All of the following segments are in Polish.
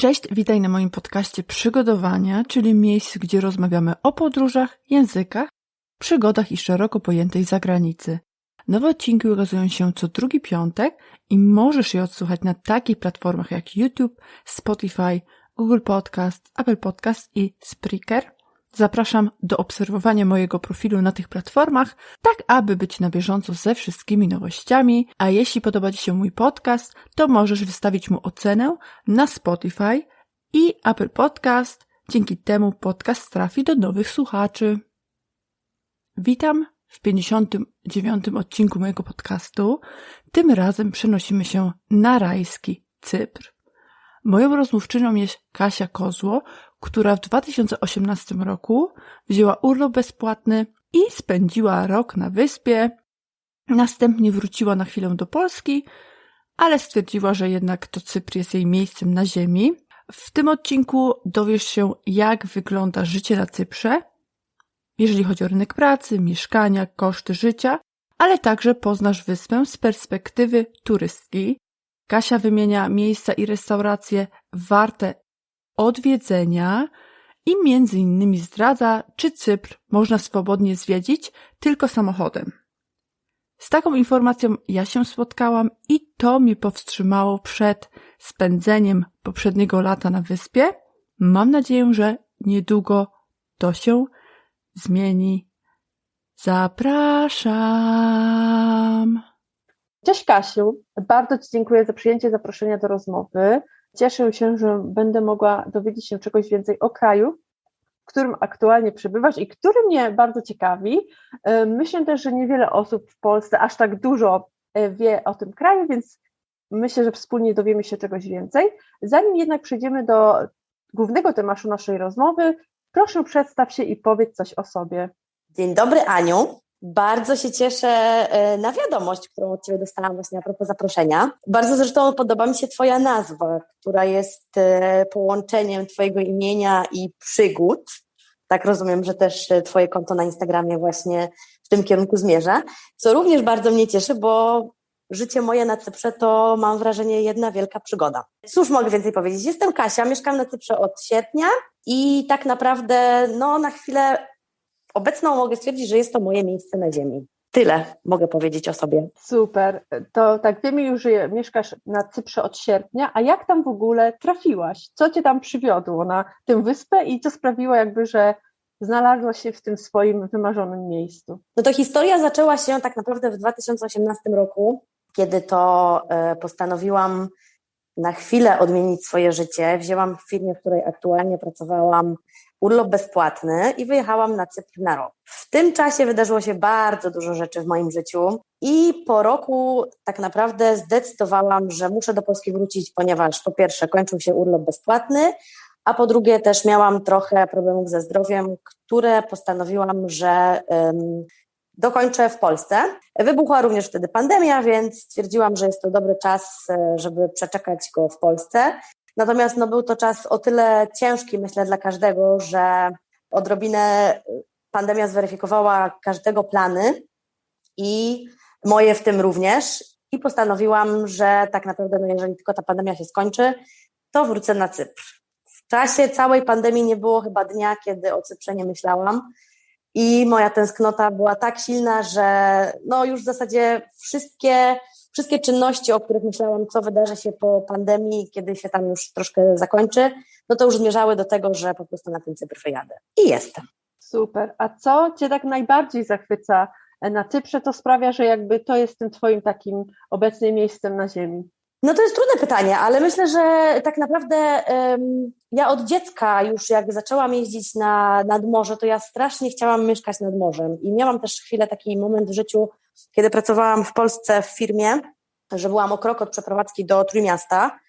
Cześć, witaj na moim podcaście Przygodowania, czyli miejscu, gdzie rozmawiamy o podróżach, językach, przygodach i szeroko pojętej zagranicy. Nowe odcinki ukazują się co drugi piątek i możesz je odsłuchać na takich platformach jak YouTube, Spotify, Google Podcast, Apple Podcast i Spreaker. Zapraszam do obserwowania mojego profilu na tych platformach, tak aby być na bieżąco ze wszystkimi nowościami. A jeśli podoba Ci się mój podcast, to możesz wystawić mu ocenę na Spotify i Apple Podcast. Dzięki temu podcast trafi do nowych słuchaczy. Witam w 59. odcinku mojego podcastu. Tym razem przenosimy się na rajski Cypr. Moją rozmówczynią jest Kasia Kozło, która w 2018 roku wzięła urlop bezpłatny i spędziła rok na wyspie. Następnie wróciła na chwilę do Polski, ale stwierdziła, że jednak to Cypr jest jej miejscem na ziemi. W tym odcinku dowiesz się, jak wygląda życie na Cyprze, jeżeli chodzi o rynek pracy, mieszkania, koszty życia, ale także poznasz wyspę z perspektywy turystki. Kasia wymienia miejsca i restauracje warte odwiedzenia i między innymi zdradza, czy Cypr można swobodnie zwiedzić tylko samochodem. Z taką informacją ja się spotkałam i to mnie powstrzymało przed spędzeniem poprzedniego lata na wyspie. Mam nadzieję, że niedługo to się zmieni. Zapraszam. Cześć Kasiu, bardzo Ci dziękuję za przyjęcie zaproszenia do rozmowy. Cieszę się, że będę mogła dowiedzieć się czegoś więcej o kraju, w którym aktualnie przebywasz i który mnie bardzo ciekawi. E, myślę też, że niewiele osób w Polsce aż tak dużo e, wie o tym kraju, więc myślę, że wspólnie dowiemy się czegoś więcej. Zanim jednak przejdziemy do głównego tematu naszej rozmowy, proszę przedstaw się i powiedz coś o sobie. Dzień dobry Aniu. Bardzo się cieszę e, na wiadomość, którą od Ciebie dostałam właśnie a propos zaproszenia. Bardzo zresztą podoba mi się Twoja nazwa, która jest e, połączeniem Twojego imienia i przygód. Tak rozumiem, że też e, Twoje konto na Instagramie właśnie w tym kierunku zmierza, co również bardzo mnie cieszy, bo życie moje na Cyprze to mam wrażenie jedna wielka przygoda. Cóż mogę więcej powiedzieć? Jestem Kasia, mieszkam na Cyprze od sierpnia i tak naprawdę no, na chwilę obecną mogę stwierdzić, że jest to moje miejsce na ziemi. Tyle mogę powiedzieć o sobie. Super. To tak wiemy już, że mieszkasz na Cyprze od sierpnia, a jak tam w ogóle trafiłaś? Co cię tam przywiodło na tę wyspę i co sprawiło jakby, że znalazłaś się w tym swoim wymarzonym miejscu? No to historia zaczęła się tak naprawdę w 2018 roku, kiedy to e, postanowiłam na chwilę odmienić swoje życie. Wzięłam w firmie, w której aktualnie pracowałam, urlop bezpłatny i wyjechałam na Cypr na rok. W tym czasie wydarzyło się bardzo dużo rzeczy w moim życiu i po roku tak naprawdę zdecydowałam, że muszę do Polski wrócić, ponieważ po pierwsze kończył się urlop bezpłatny, a po drugie też miałam trochę problemów ze zdrowiem, które postanowiłam, że um, dokończę w Polsce. Wybuchła również wtedy pandemia, więc stwierdziłam, że jest to dobry czas, e, żeby przeczekać go w Polsce. Natomiast no, był to czas o tyle ciężki, myślę, dla każdego, że odrobinę pandemia zweryfikowała każdego plany i moje w tym również. I postanowiłam, że tak naprawdę, no jeżeli tylko ta pandemia się skończy, to wrócę na Cypr. W czasie całej pandemii nie było chyba dnia, kiedy o Cyprze nie myślałam. I moja tęsknota była tak silna, że no już w zasadzie wszystkie wszystkie czynności, o których myślałam, co wydarzy się po pandemii, kiedy się tam już troszkę zakończy, no to już zmierzały do tego, że po prostu na ten Cypr wyjadę. I jestem. Super. A co Cię tak najbardziej zachwyca na Cyprze? To sprawia, że jakby to jest tym Twoim takim obecnym miejscem na ziemi. No to jest trudne pytanie, ale myślę, że tak naprawdę um, ja od dziecka już jak zaczęłam jeździć na, nad morze, to ja strasznie chciałam mieszkać nad morzem i miałam też chwilę taki moment w życiu, kiedy pracowałam w Polsce w firmie, że byłam o krok od przeprowadzki do Trójmiasta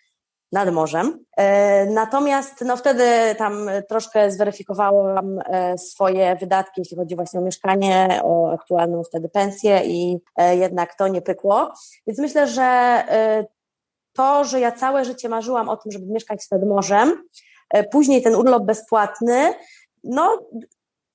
nad morzem. E, natomiast no wtedy tam troszkę zweryfikowałam e, swoje wydatki, jeśli chodzi właśnie o mieszkanie, o aktualną wtedy pensję i e, jednak to nie pykło. Więc myślę, że to, że ja całe życie marzyłam o tym, żeby mieszkać nad morzem, później ten urlop bezpłatny, no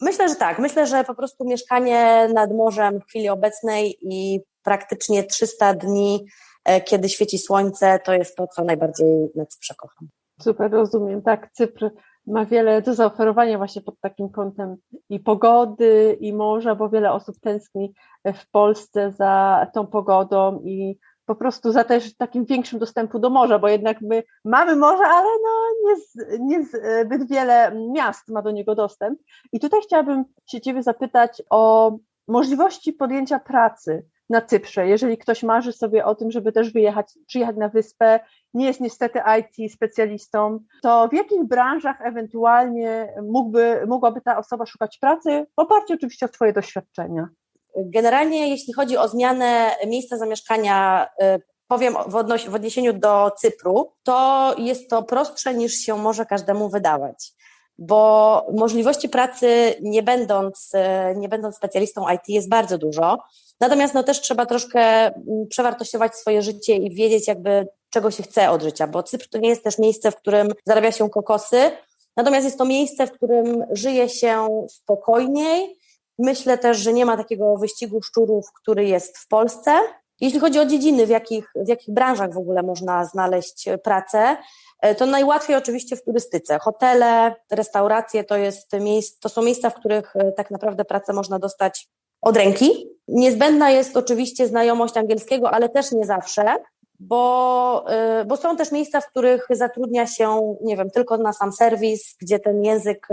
Myślę, że tak. Myślę, że po prostu mieszkanie nad morzem w chwili obecnej i praktycznie 300 dni, e, kiedy świeci słońce, to jest to, co najbardziej na Cyprze kocham. Super, rozumiem. Tak, Cypr ma wiele do zaoferowania właśnie pod takim kątem i pogody, i morza, bo wiele osób tęskni w Polsce za tą pogodą i po prostu za też takim większym dostępu do morza, bo jednak my mamy morze, ale no nie, nie zbyt wiele miast ma do niego dostęp. I tutaj chciałabym się Ciebie zapytać o możliwości podjęcia pracy na Cyprze, jeżeli ktoś marzy sobie o tym, żeby też wyjechać, przyjechać na wyspę, nie jest niestety IT specjalistą, to w jakich branżach ewentualnie mógłby, mogłaby ta osoba szukać pracy, w oparciu oczywiście o Twoje doświadczenia? Generalnie, jeśli chodzi o zmianę miejsca zamieszkania, y, powiem w, odnoś- w odniesieniu do Cypru, to jest to prostsze niż się może każdemu wydawać bo możliwości pracy, nie będąc, y, nie będąc specjalistą IT, jest bardzo dużo. Natomiast no, też trzeba troszkę mm, przewartościować swoje życie i wiedzieć, jakby czego się chce od życia, bo Cypr to nie jest też miejsce, w którym zarabia się kokosy, natomiast jest to miejsce, w którym żyje się spokojniej, Myślę też, że nie ma takiego wyścigu szczurów, który jest w Polsce. Jeśli chodzi o dziedziny, w jakich, w jakich branżach w ogóle można znaleźć pracę, e, to najłatwiej oczywiście w turystyce. Hotele, restauracje to, jest miejsc, to są miejsca, w których e, tak naprawdę pracę można dostać od ręki. Niezbędna jest oczywiście znajomość angielskiego, ale też nie zawsze, bo, e, bo są też miejsca, w których zatrudnia się, nie wiem, tylko na sam serwis, gdzie ten język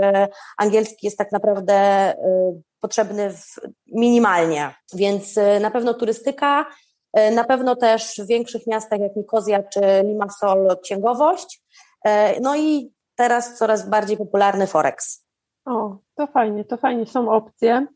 angielski jest tak naprawdę potrzebny minimalnie, więc y, na pewno turystyka, y, na pewno też w większych miastach jak Nikozja czy Limassol księgowość, y, no i teraz coraz bardziej popularny Forex. O, to fajnie, to fajnie, są opcje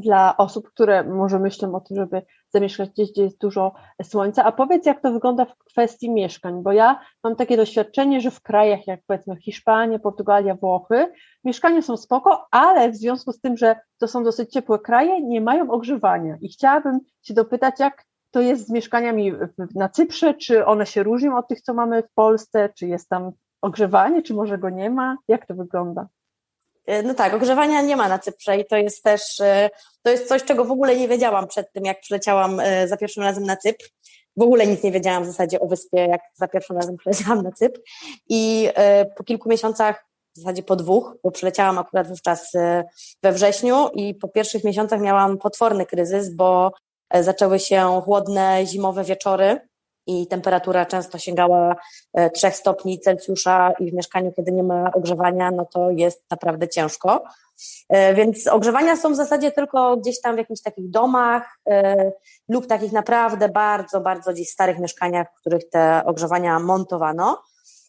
dla osób, które może myślą o tym, żeby zamieszkać gdzieś, gdzie jest dużo słońca. A powiedz, jak to wygląda w kwestii mieszkań, bo ja mam takie doświadczenie, że w krajach jak powiedzmy Hiszpania, Portugalia, Włochy, mieszkania są spoko, ale w związku z tym, że to są dosyć ciepłe kraje, nie mają ogrzewania. I chciałabym się dopytać, jak to jest z mieszkaniami na Cyprze, czy one się różnią od tych, co mamy w Polsce, czy jest tam ogrzewanie, czy może go nie ma? Jak to wygląda? E, no tak, ogrzewania nie ma na Cyprze i to jest też, e, to jest coś, czego w ogóle nie wiedziałam przed tym, jak przyleciałam e, za pierwszym razem na Cypr. W ogóle nic nie wiedziałam w zasadzie o wyspie, jak za pierwszym razem przyleciałam na Cypr. I po kilku miesiącach, w zasadzie po dwóch, bo przyleciałam akurat wówczas we wrześniu i po pierwszych miesiącach miałam potworny kryzys, bo zaczęły się chłodne, zimowe wieczory i temperatura często sięgała 3 e, stopni Celsjusza i w mieszkaniu, kiedy nie ma ogrzewania, no to jest naprawdę ciężko. E, więc ogrzewania są w zasadzie tylko gdzieś tam w jakichś takich domach e, lub takich naprawdę bardzo, bardzo gdzieś starych mieszkaniach, w których te ogrzewania montowano.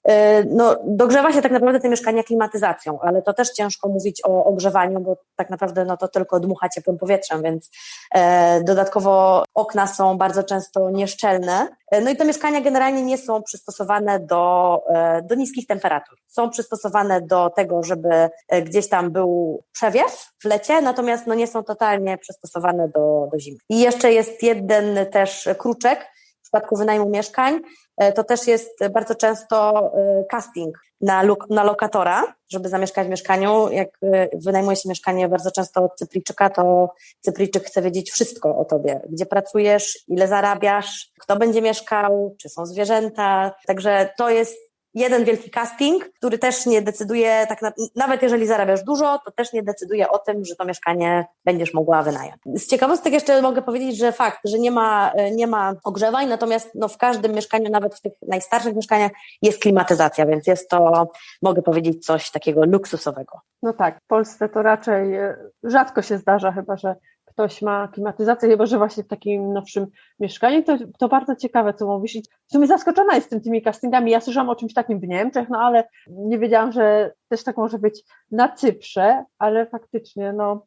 E, no, dogrzewa się tak naprawdę te mieszkania klimatyzacją, ale to też ciężko mówić o ogrzewaniu, bo tak naprawdę no, to tylko dmucha ciepłym powietrzem, więc e, dodatkowo okna są bardzo często nieszczelne. E, no i te mieszkania generalnie nie są przystosowane do, e, do niskich temperatur. Są przystosowane do tego, żeby e, gdzieś tam był przewiew w lecie, natomiast no, nie są totalnie przystosowane do, do zimy. I jeszcze jest jeden też kruczek, przypadku wynajmu mieszkań, E, to też jest bardzo często e, casting na, na lokatora, żeby zamieszkać w mieszkaniu. Jak e, wynajmuje się mieszkanie bardzo często od Cyprijczyka, to Cyprijczyk chce wiedzieć wszystko o tobie. Gdzie pracujesz, ile zarabiasz, kto będzie mieszkał, czy są zwierzęta. Także to jest jeden wielki casting, który też nie decyduje, tak na, nawet jeżeli zarabiasz dużo, to też nie decyduje o tym, że to mieszkanie będziesz mogła wynająć. Z ciekawostek jeszcze mogę powiedzieć, że fakt, że nie ma, nie ma ogrzewań, natomiast no, w każdym mieszkaniu, nawet w tych najstarszych mieszkaniach jest klimatyzacja, więc jest to, mogę powiedzieć, coś takiego luksusowego. No tak, w Polsce to raczej e, rzadko się zdarza, chyba że ktoś ma klimatyzację, chyba że właśnie w takim nowszym mieszkaniu, to, to bardzo ciekawe, co mówisz. I w sumie zaskoczona jestem tymi castingami. Ja słyszałam o czymś takim w Niemczech, no ale nie wiedziałam, że też tak może być na Cyprze, ale faktycznie, no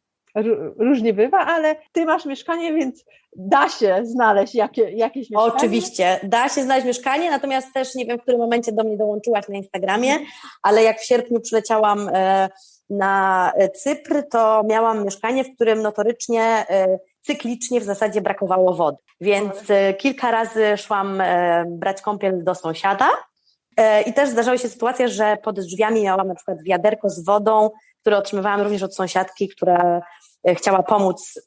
różnie bywa, ale ty masz mieszkanie, więc da się znaleźć jakie, jakieś mieszkanie. Oczywiście, da się znaleźć mieszkanie, natomiast też nie wiem, w którym momencie do mnie dołączyłaś na Instagramie, ale jak w sierpniu przyleciałam e, na Cypr, to miałam mieszkanie, w którym notorycznie e, cyklicznie w zasadzie brakowało wody. Więc e, kilka razy szłam brać kąpiel do sąsiada. I też zdarzały się sytuacje, że pod drzwiami miałam na przykład wiaderko z wodą, które otrzymywałam również od sąsiadki, która chciała pomóc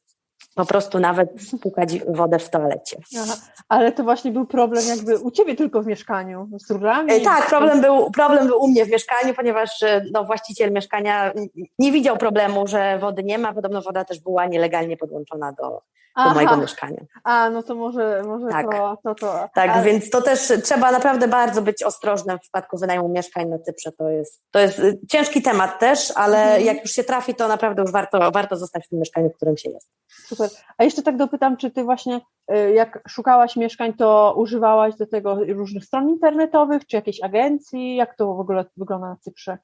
po prostu nawet spłukać wodę w toalecie. Aha, ale to właśnie był problem jakby u ciebie tylko w mieszkaniu, z rurami? E, Tak, problem był, problem był u mnie w mieszkaniu, ponieważ e, no, właściciel mieszkania nie widział problemu, że wody nie ma. Podobno woda też była nielegalnie podłączona do, do Aha, mojego mieszkania. A, no to może, może Tak. to, to, to. Tak, ale- więc to też trzeba naprawdę bardzo być ostrożnym w przypadku wynajmu mieszkań na Cyprze. To jest, to jest y, ciężki temat też, ale Mhm. jak już się trafi, to naprawdę już warto, warto zostać w tym mieszkaniu, w którym się jest. Super. A jeszcze tak dopytam, czy ty właśnie y, jak szukałaś mieszkań, to używałaś do tego różnych stron internetowych, czy jakiejś agencji? Jak to w ogóle wygląda na Cyprze?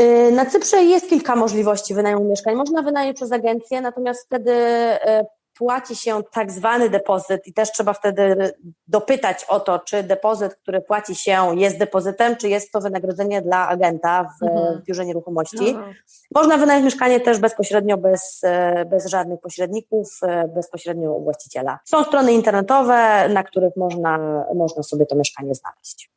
Y, Na Cyprze jest kilka możliwości wynajmu mieszkań. Można wynająć przez agencję, natomiast wtedy płaci się tak zwany depozyt i też trzeba wtedy dopytać o to, czy depozyt, który płaci się jest depozytem, czy jest to wynagrodzenie dla agenta w Mhm. w biurze nieruchomości. Można wynająć mieszkanie też bezpośrednio, bez, e, bez żadnych pośredników, e, bezpośrednio u właściciela. Są strony internetowe, na których można, można sobie to mieszkanie znaleźć.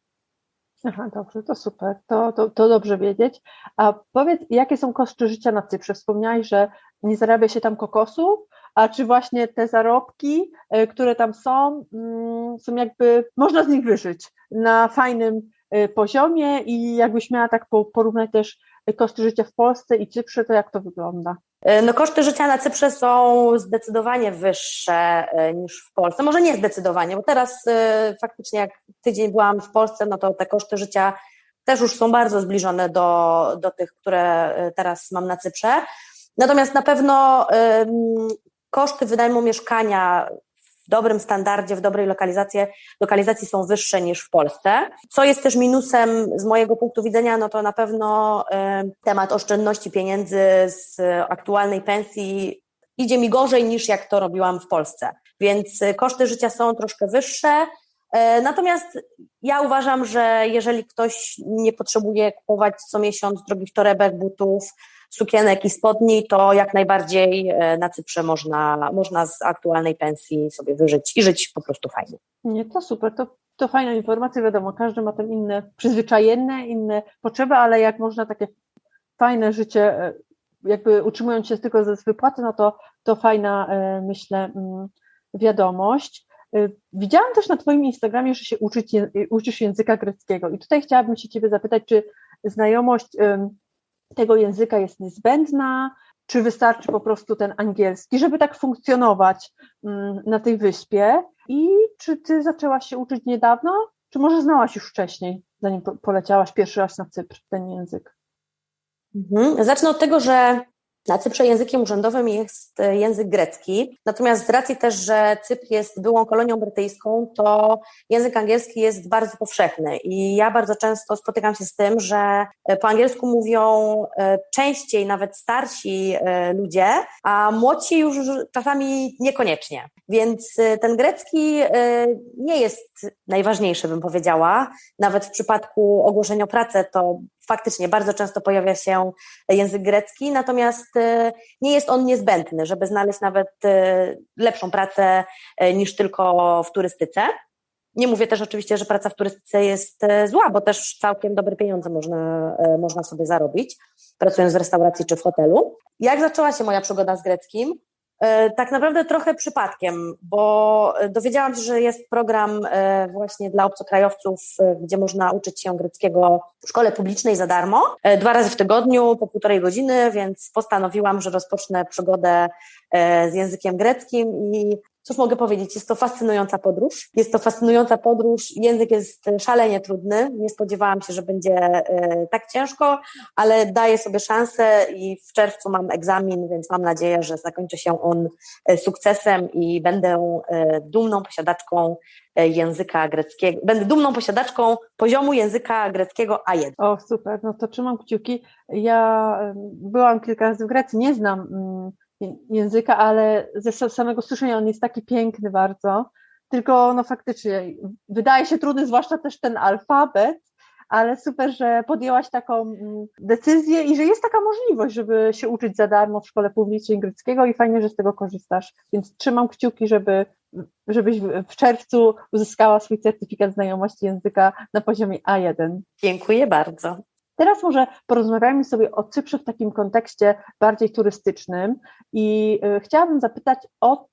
Aha, dobrze, to super, to, to, to dobrze wiedzieć. A powiedz, jakie są koszty życia na Cyprze? Wspomniałeś, że nie zarabia się tam kokosów, a czy właśnie te zarobki, e, które tam są, mm, są jakby, można z nich wyżyć na fajnym e, poziomie i jakbyś miała tak po- porównać też koszty życia w Polsce i Cyprze, to jak to wygląda? E, No, koszty życia na Cyprze są zdecydowanie wyższe niż w Polsce. Może nie zdecydowanie, bo teraz faktycznie jak tydzień byłam w Polsce, no to te koszty życia też już są bardzo zbliżone do, do tych, które teraz mam na Cyprze. Natomiast na pewno koszty wynajmu mieszkania w dobrym standardzie, w dobrej lokalizacji, lokalizacji są wyższe niż w Polsce. Co jest też minusem z mojego punktu widzenia, no to na pewno em, temat oszczędności pieniędzy z aktualnej pensji idzie mi gorzej niż jak to robiłam w Polsce. Więc y, koszty życia są troszkę wyższe. E, Natomiast ja uważam, że jeżeli ktoś nie potrzebuje kupować co miesiąc drogich torebek, butów, sukienek i spodni, to jak najbardziej e, na Cyprze można, można z aktualnej pensji sobie wyżyć i żyć po prostu fajnie. Nie, to super, to, to fajna informacja, wiadomo, każdy ma tam inne przyzwyczajenne, inne potrzeby, ale jak można takie fajne życie, e, jakby utrzymując się tylko ze wypłaty, no to, to fajna, e, myślę, mm, wiadomość. Widziałam też na Twoim Instagramie, że się uczyć, uczysz języka greckiego i tutaj chciałabym się Ciebie zapytać, czy znajomość tego języka jest niezbędna, czy wystarczy po prostu ten angielski, żeby tak funkcjonować mm, na tej wyspie? I czy ty zaczęłaś się uczyć niedawno, czy może znałaś już wcześniej, zanim po- poleciałaś pierwszy raz na Cypr, ten język? Mhm. Zacznę od tego, że na Cyprze językiem urzędowym jest e, język grecki, natomiast z racji też, że Cypr jest byłą kolonią brytyjską, to język angielski jest bardzo powszechny i ja bardzo często spotykam się z tym, że e, po angielsku mówią e, częściej nawet starsi ludzie, a młodsi już czasami niekoniecznie. Więc ten grecki nie jest najważniejszy, bym powiedziała. Nawet w przypadku ogłoszenia o pracę to faktycznie bardzo często pojawia się język grecki, natomiast e, nie jest on niezbędny, żeby znaleźć nawet e, lepszą pracę e, niż tylko w turystyce. Nie mówię też oczywiście, że praca w turystyce jest zła, bo też całkiem dobre pieniądze można, można sobie zarobić, pracując w restauracji czy w hotelu. Jak zaczęła się moja przygoda z greckim? E, Tak naprawdę trochę przypadkiem, bo dowiedziałam się, że jest program e, właśnie dla obcokrajowców, e, gdzie można uczyć się greckiego w szkole publicznej za darmo, dwa razy w tygodniu po półtorej godziny, więc postanowiłam, że rozpocznę przygodę z językiem greckim i cóż mogę powiedzieć, jest to fascynująca podróż. Jest to fascynująca podróż, język jest szalenie trudny, nie spodziewałam się, że będzie e, tak ciężko, ale daję sobie szansę i w czerwcu mam egzamin, więc mam nadzieję, że zakończy się on e, sukcesem i będę e, dumną posiadaczką e, języka greckiego, będę dumną posiadaczką poziomu języka greckiego A1. O, super, no to trzymam kciuki. Ja byłam kilka razy w Grecji, nie znam mm, języka, ale ze sa- samego słyszenia on jest taki piękny bardzo, tylko no faktycznie wydaje się trudny, zwłaszcza też ten alfabet, ale super, że podjęłaś taką mm, decyzję i że jest taka możliwość, żeby się uczyć za darmo w szkole publicznej greckiego i fajnie, że z tego korzystasz, więc trzymam kciuki, żeby żebyś w czerwcu uzyskała swój certyfikat znajomości języka na poziomie A1. Dziękuję bardzo. Teraz może porozmawiajmy sobie o Cyprze w takim kontekście bardziej turystycznym i y, chciałabym zapytać o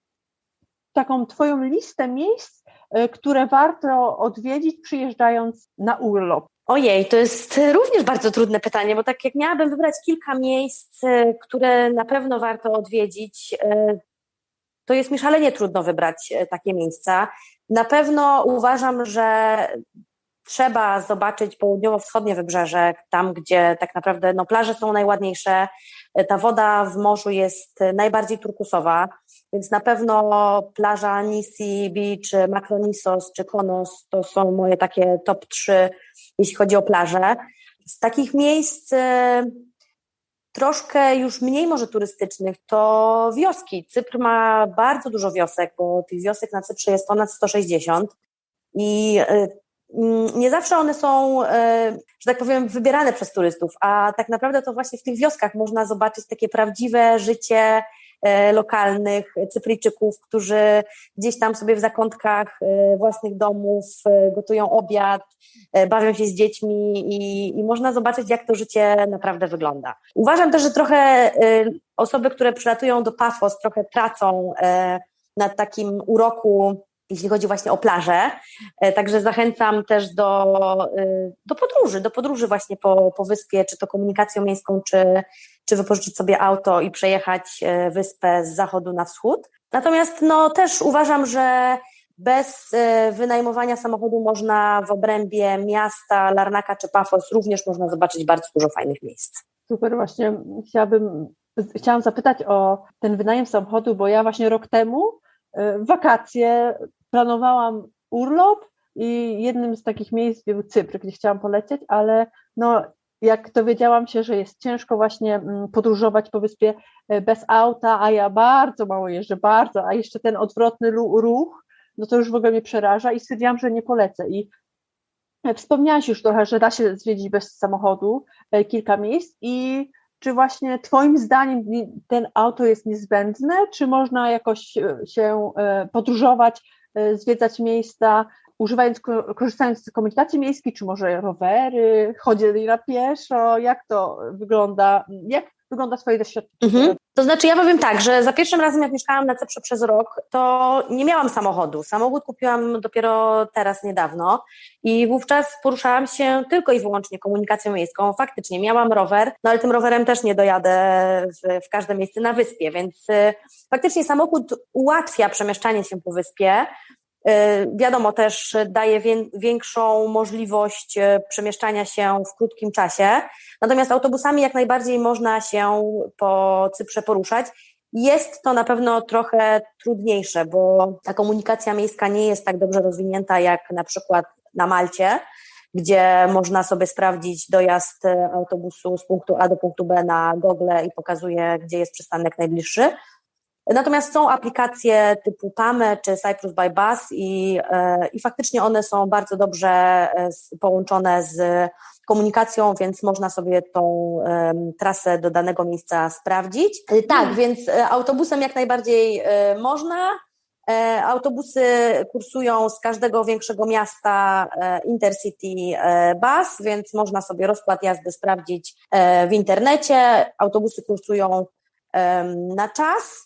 taką Twoją listę miejsc, y, które warto odwiedzić przyjeżdżając na urlop. Ojej, to jest również bardzo trudne pytanie, bo tak jak miałabym wybrać kilka miejsc, y, które na pewno warto odwiedzić, to jest mi szalenie trudno wybrać takie miejsca. Na pewno uważam, że trzeba zobaczyć południowo-wschodnie wybrzeże, tam gdzie tak naprawdę no, plaże są najładniejsze, ta woda w morzu jest najbardziej turkusowa, więc na pewno plaża Nisi Beach, Makronisos czy Konos to są moje takie top 3, jeśli chodzi o plaże. Z takich miejsc e, troszkę już mniej może turystycznych to wioski. Cypr ma bardzo dużo wiosek, bo tych wiosek na Cyprze jest ponad 160 i e, nie zawsze one są, e, że tak powiem, wybierane przez turystów, a tak naprawdę to właśnie w tych wioskach można zobaczyć takie prawdziwe życie e, lokalnych Cypryjczyków, którzy gdzieś tam sobie w zakątkach e, własnych domów gotują obiad, bawią się z dziećmi i, i można zobaczyć, jak to życie naprawdę wygląda. Uważam też, że trochę osoby, które przylatują do Pafos, trochę tracą na takim uroku jeśli chodzi właśnie o plażę. E, także zachęcam też do, e, do podróży, do podróży właśnie po, po wyspie, czy to komunikacją miejską, czy, czy wypożyczyć sobie auto i przejechać e, wyspę z zachodu na wschód. Natomiast no, też uważam, że bez wynajmowania samochodu można w obrębie miasta Larnaka czy Pafos również można zobaczyć bardzo dużo fajnych miejsc. Super, właśnie chciałabym, chciałam zapytać o ten wynajem samochodu, bo ja właśnie rok temu wakacje planowałam urlop i jednym z takich miejsc był Cypr, gdzie chciałam polecieć, ale no, jak dowiedziałam się, że jest ciężko właśnie mm, podróżować po wyspie e, bez auta, a ja bardzo mało jeżdżę, bardzo, a jeszcze ten odwrotny ruch, no to już w ogóle mnie przeraża i stwierdziłam, że nie polecę. I e, wspomniałaś już trochę, że da się zwiedzić bez samochodu e, kilka miejsc i czy właśnie Twoim zdaniem ten auto jest niezbędne, czy można jakoś się podróżować E, zwiedzać miejsca, używając, korzystając z komunikacji miejskiej, czy może rowery, chodzili na pieszo, jak to wygląda, jak wygląda Twoje doświadczenie? Mhm. To znaczy, ja powiem tak, że za pierwszym razem, jak mieszkałam na Cyprze przez rok, to nie miałam samochodu. Samochód kupiłam dopiero teraz niedawno i wówczas poruszałam się tylko i wyłącznie komunikacją miejską. Faktycznie miałam rower, no ale tym rowerem też nie dojadę w, w każde miejsce na wyspie, więc y, faktycznie samochód ułatwia przemieszczanie się po wyspie. Y, wiadomo, też daje większą możliwość y, przemieszczania się w krótkim czasie. Natomiast autobusami jak najbardziej można się po Cyprze poruszać. Jest to na pewno trochę trudniejsze, bo ta komunikacja miejska nie jest tak dobrze rozwinięta jak na przykład na Malcie, gdzie można sobie sprawdzić dojazd autobusu z punktu A do punktu B na Google i pokazuje, gdzie jest przystanek najbliższy. Natomiast są aplikacje typu PAME czy Cyprus by Bus i, e, i faktycznie one są bardzo dobrze e, połączone z komunikacją, więc można sobie tą trasę do danego miejsca sprawdzić. E, tak, hmm. więc autobusem jak najbardziej można. Autobusy kursują z każdego większego miasta Intercity Bus, więc można sobie rozkład jazdy sprawdzić w internecie. Autobusy kursują na czas, E,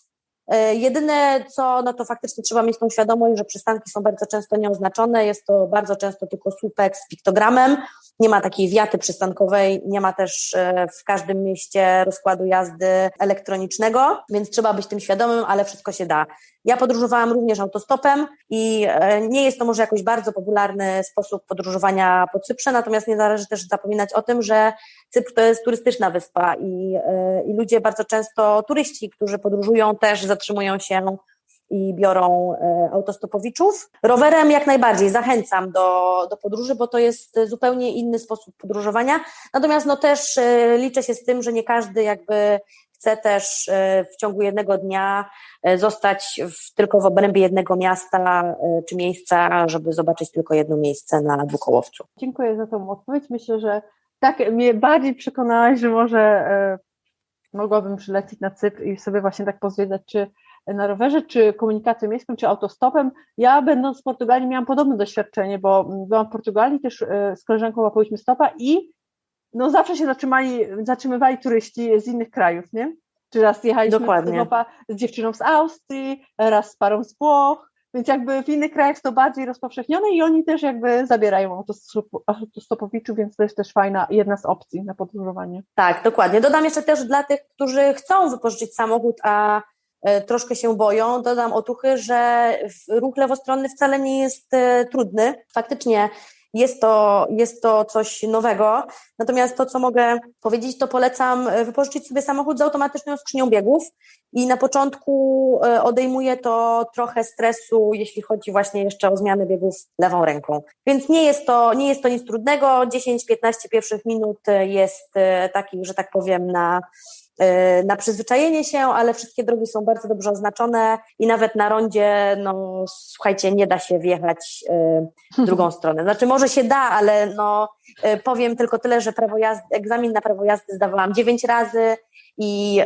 jedyne co, no to faktycznie trzeba mieć tą świadomość, że przystanki są bardzo często nieoznaczone, jest to bardzo często tylko słupek z piktogramem, nie ma takiej wiaty przystankowej, nie ma też e, w każdym mieście rozkładu jazdy elektronicznego, więc trzeba być tym świadomym, ale wszystko się da. Ja podróżowałam również autostopem i e, nie jest to może jakoś bardzo popularny sposób podróżowania po Cyprze, natomiast nie należy też zapominać o tym, że Cypr to jest turystyczna wyspa i, e, i ludzie bardzo często, turyści, którzy podróżują też zatrzymują się i biorą e, autostopowiczów. Rowerem jak najbardziej zachęcam do, do podróży, bo to jest zupełnie inny sposób podróżowania. Natomiast no też liczę się z tym, że nie każdy jakby chce też w ciągu jednego dnia E, zostać w, tylko w obrębie jednego miasta e, czy miejsca, żeby zobaczyć tylko jedno miejsce na dwukołowcu. Dziękuję za tą odpowiedź. Myślę, że tak mnie bardziej przekonałaś, że może e, mogłabym przylecieć na Cypr i sobie właśnie tak pozwiedzać, czy na rowerze, czy komunikacją miejską, czy autostopem. Ja będąc w Portugalii miałam podobne doświadczenie, bo byłam w Portugalii, też z koleżanką łapałyśmy stopa i no zawsze się zatrzymali, zatrzymywali turyści z innych krajów, nie? Czy raz jechaliśmy Dokładnie. z dziewczyną z Austrii, raz z parą z Włoch, więc jakby w innych krajach jest to bardziej rozpowszechnione i oni też jakby zabierają autostop, autostopowiczów, więc to jest też fajna, jedna z opcji na podróżowanie. Tak, dokładnie. Dodam jeszcze też dla tych, którzy chcą wypożyczyć samochód, a e, troszkę się boją, dodam otuchy, że ruch lewostronny wcale nie jest e, trudny. Faktycznie jest to, jest to coś nowego. Natomiast to, co mogę powiedzieć, to polecam e, wypożyczyć sobie samochód z automatyczną skrzynią biegów i na początku e, odejmuje to trochę stresu, jeśli chodzi właśnie jeszcze o zmianę biegów lewą ręką. Więc nie jest to, nie jest to nic trudnego. 10-15 pierwszych minut jest e, takich, że tak powiem, na E, na przyzwyczajenie się, ale wszystkie drogi są bardzo dobrze oznaczone i nawet na rondzie, no słuchajcie, nie da się wjechać e, w drugą stronę. Znaczy może się da, ale no e, powiem tylko tyle, że prawo jazdy, egzamin na prawo jazdy zdawałam dziewięć razy i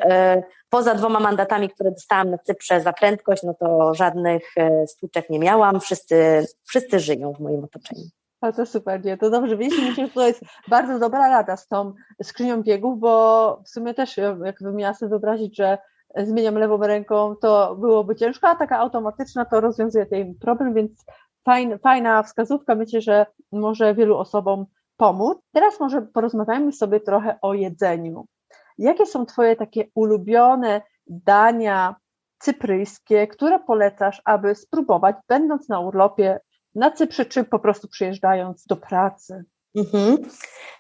poza dwoma mandatami, które dostałam na Cyprze za prędkość, no to żadnych stłuczek nie miałam. Wszyscy, wszyscy żyją w moim otoczeniu. To super, nie? To dobrze myślę, że to jest bardzo dobra rada z tą skrzynią biegów, bo w sumie też jakbym miała sobie wyobrazić, że zmieniam lewą ręką, to byłoby ciężko, a taka automatyczna to rozwiązuje ten problem, więc fajna, fajna wskazówka, myślę, że może wielu osobom pomóc. Teraz może porozmawiajmy sobie trochę o jedzeniu. Jakie są Twoje takie ulubione dania cypryjskie, które polecasz, aby spróbować, będąc na urlopie na Cyprze, czy po prostu przyjeżdżając do pracy? Mhm.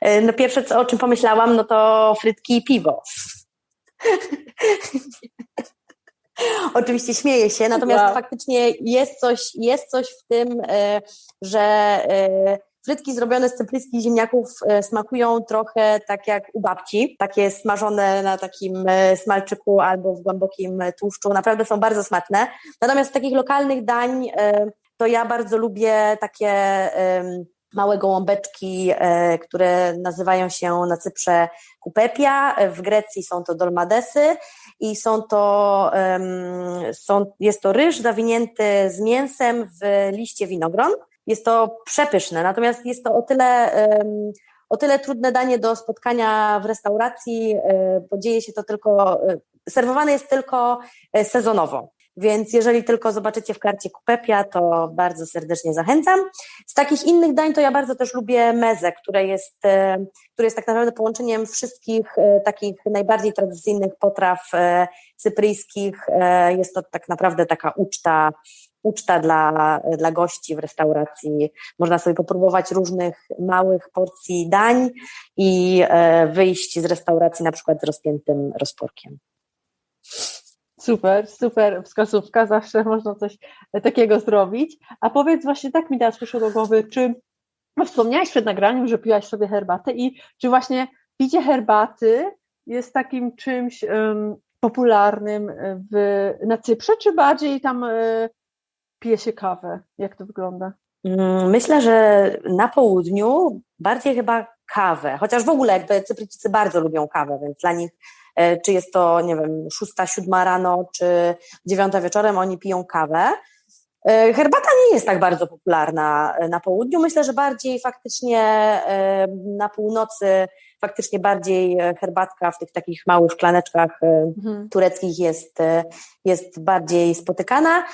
E, no pierwsze, co, o czym pomyślałam, no to frytki i piwo. Oczywiście śmieję się, natomiast wow. faktycznie jest coś, jest coś w tym, e, że e, frytki zrobione z cypryjskich ziemniaków smakują trochę tak jak u babci, takie smażone na takim smalczyku albo w głębokim tłuszczu, naprawdę są bardzo smaczne. Natomiast z takich lokalnych dań to ja bardzo lubię takie małe gołąbeczki, e, które nazywają się na Cyprze kupepia, w Grecji są to dolmadesy i są to, są, jest to ryż zawinięty z mięsem w liście winogron. Jest to przepyszne, natomiast jest to o tyle, o tyle trudne danie do spotkania w restauracji, e, bo dzieje się to tylko, e, serwowane jest tylko sezonowo. Więc jeżeli tylko zobaczycie w karcie Kupepia, to bardzo serdecznie zachęcam. Z takich innych dań to ja bardzo też lubię mezę, które jest, e, które jest tak naprawdę połączeniem wszystkich e, takich najbardziej tradycyjnych potraw e, cypryjskich. Jest to tak naprawdę taka uczta, uczta dla, dla gości w restauracji. Można sobie popróbować różnych małych porcji dań i wyjść z restauracji na przykład z rozpiętym rozporkiem. Super, super wskazówka, zawsze można coś takiego zrobić. A powiedz właśnie, tak mi teraz przyszło do głowy, czy no wspomniałaś przed nagraniem, że piłaś sobie herbatę i czy właśnie picie herbaty jest takim czymś um, popularnym w, na Cyprze, czy bardziej tam y, pije się kawę? Jak to wygląda? Mm, myślę, że na południu bardziej chyba kawę, chociaż w ogóle jakby Cypryjczycy bardzo lubią kawę, więc dla nich czy jest to, nie wiem, szósta, siódma rano, czy dziewiąta wieczorem, oni piją kawę. E, herbata nie jest tak bardzo popularna e, na południu. Myślę, że bardziej faktycznie na północy, faktycznie bardziej herbatka w tych takich małych szklaneczkach mhm. tureckich jest, jest bardziej spotykana.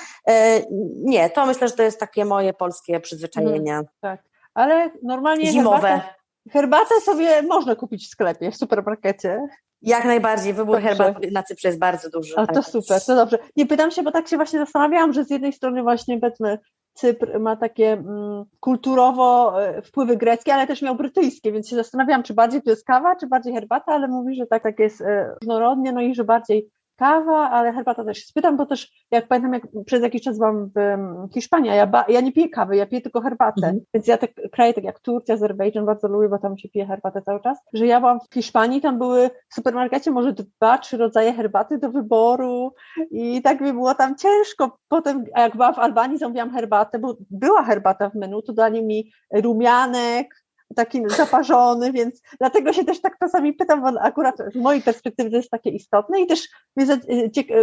Nie, to myślę, że to jest takie moje polskie przyzwyczajenia. Mhm, tak, ale normalnie Zimowe. Herbatę, herbatę sobie można kupić w sklepie, w supermarkecie. Jak najbardziej, wybór dobrze. herbat na Cyprze jest bardzo duży. A to super, to dobrze. Nie pytam się, bo tak się właśnie zastanawiałam, że z jednej strony właśnie powiedzmy Cypr ma takie mm, kulturowo e, wpływy greckie, ale też miał brytyjskie, więc się zastanawiałam, czy bardziej to jest kawa, czy bardziej herbata, ale mówi, że tak, tak jest e, różnorodnie, no i że bardziej kawa, ale herbata też. Spytam, bo też jak pamiętam, jak przez jakiś czas byłam w Hiszpanii, ja, ba, ja nie piję kawy, ja piję tylko herbatę, mhm. więc ja te kraje tak jak Turcja, Azerbejdżan bardzo lubię, bo tam się pije herbatę cały czas, że ja byłam w Hiszpanii, tam były w supermarkecie może dwa, trzy rodzaje herbaty do wyboru i tak mi było tam ciężko. Potem, a jak byłam w Albanii, zamówiłam herbatę, bo była herbata w menu, to dali mi rumianek, taki zaparzony, więc dlatego się też tak czasami pytam, bo akurat z mojej perspektywy to jest takie istotne i też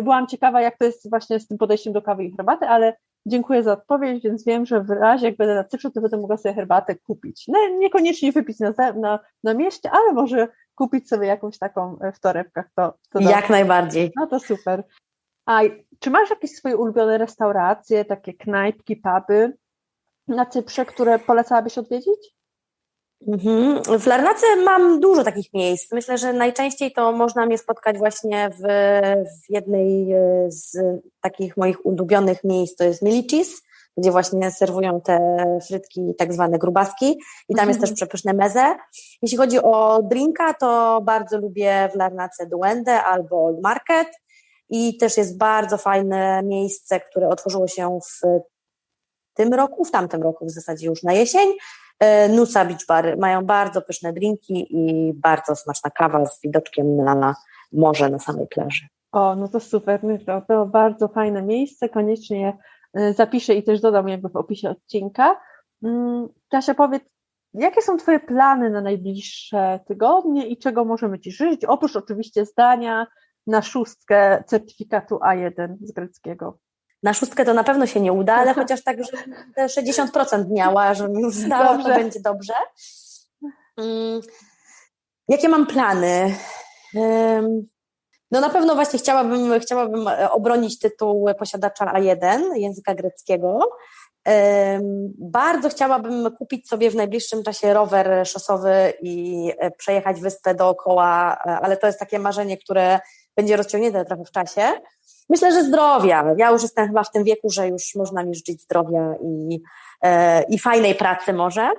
byłam ciekawa, jak to jest właśnie z tym podejściem do kawy i herbaty, ale Dziękuję za odpowiedź, więc wiem, że w razie jak będę na Cyprze, to będę mogła sobie herbatę kupić. No, niekoniecznie wypić na, na, na mieście, ale może kupić sobie jakąś taką e, w torebkach. To, to dobrze. Jak najbardziej. No to super. A czy masz jakieś swoje ulubione restauracje, takie knajpki, puby na Cyprze, które polecałabyś odwiedzić? Mhm. W Larnace mam dużo takich miejsc. Myślę, że najczęściej to można mnie spotkać właśnie w, w jednej e, z takich moich ulubionych miejsc, to jest Milicis, gdzie właśnie serwują te frytki tak zwane grubaski i tam jest Mhm. też przepyszne meze. Jeśli chodzi o drinka, to bardzo lubię w Larnace Duendę albo Old Market i też jest bardzo fajne miejsce, które otworzyło się w tym roku, w tamtym roku w zasadzie już na jesień, Nusa Beach Bar. Mają bardzo pyszne drinki i bardzo smaczna kawa z widoczkiem na morze na samej plaży. O, no to super, no to, to bardzo fajne miejsce, koniecznie y, zapiszę i też dodam jakby w opisie odcinka. Mm, Kasia, powiedz, jakie są Twoje plany na najbliższe tygodnie i czego możemy Ci życzyć, oprócz oczywiście zdania na szóstkę certyfikatu A1 z greckiego. Na szóstkę to na pewno się nie uda, ale chociaż tak, że te 60% miała, żebym już zdała, Dobrze. to będzie dobrze. Mm, Jakie mam plany? No na pewno właśnie chciałabym, chciałabym e, obronić tytuł posiadacza A1 języka greckiego. Bardzo chciałabym kupić sobie w najbliższym czasie rower szosowy i e, przejechać wyspę dookoła, e, ale to jest takie marzenie, które będzie rozciągnięte trochę w czasie. Myślę, że zdrowia. Ja już jestem chyba w tym wieku, że już można mi życzyć zdrowia i, e, i fajnej pracy może,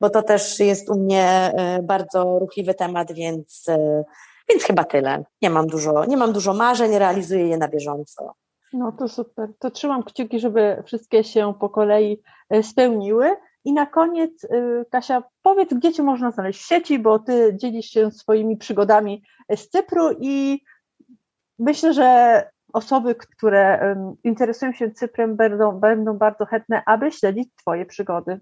bo to też jest u mnie e, bardzo ruchliwy temat, więc, e, więc chyba tyle. Nie mam dużo, nie mam dużo marzeń, realizuję je na bieżąco. No to super. To trzymam kciuki, żeby wszystkie się po kolei spełniły. I na koniec, Kasia, powiedz, gdzie Cię można znaleźć w sieci, bo Ty dzielisz się swoimi przygodami z Cypru i myślę, że osoby, które interesują się Cyprem, będą, będą bardzo chętne, aby śledzić Twoje przygody.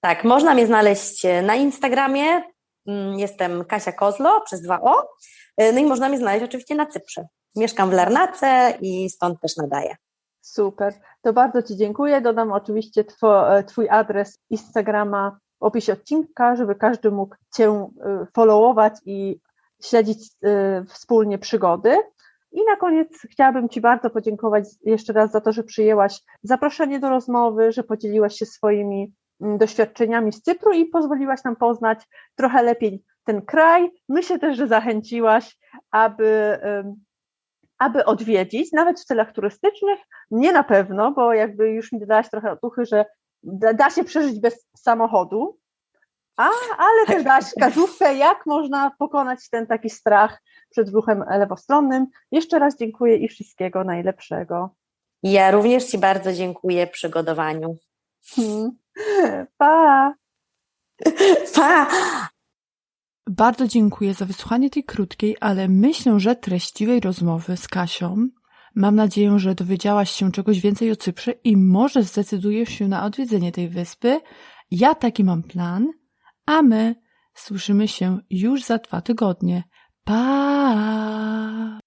Tak, można mnie znaleźć e, na Instagramie. Mm, Jestem Kasia Kozlo przez dwa O. E, No i można mnie znaleźć oczywiście na Cyprze. Mieszkam w Larnace i stąd też nadaję. Super. To bardzo Ci dziękuję. Dodam oczywiście e, Twój adres Instagrama w opisie odcinka, żeby każdy mógł Cię followować i śledzić e, wspólnie przygody. I na koniec chciałabym Ci bardzo podziękować jeszcze raz za to, że przyjęłaś zaproszenie do rozmowy, że podzieliłaś się swoimi mm, doświadczeniami z Cypru i pozwoliłaś nam poznać trochę lepiej ten kraj. Myślę też, że zachęciłaś, aby, aby odwiedzić, nawet w celach turystycznych, nie na pewno, bo jakby już mi dałaś trochę otuchy, że da się przeżyć bez samochodu, a, ale też dałaś wskazówkę, jak można pokonać ten taki strach przed ruchem lewostronnym. Jeszcze raz dziękuję i wszystkiego najlepszego. Ja również Ci bardzo dziękuję w przygotowaniu. Hmm. Pa! Pa! Bardzo dziękuję za wysłuchanie tej krótkiej, ale myślę, że treściwej rozmowy z Kasią. Mam nadzieję, że dowiedziałaś się czegoś więcej o Cyprze i może zdecydujesz się na odwiedzenie tej wyspy. Ja taki mam plan, a my słyszymy się już za dwa tygodnie. Pa!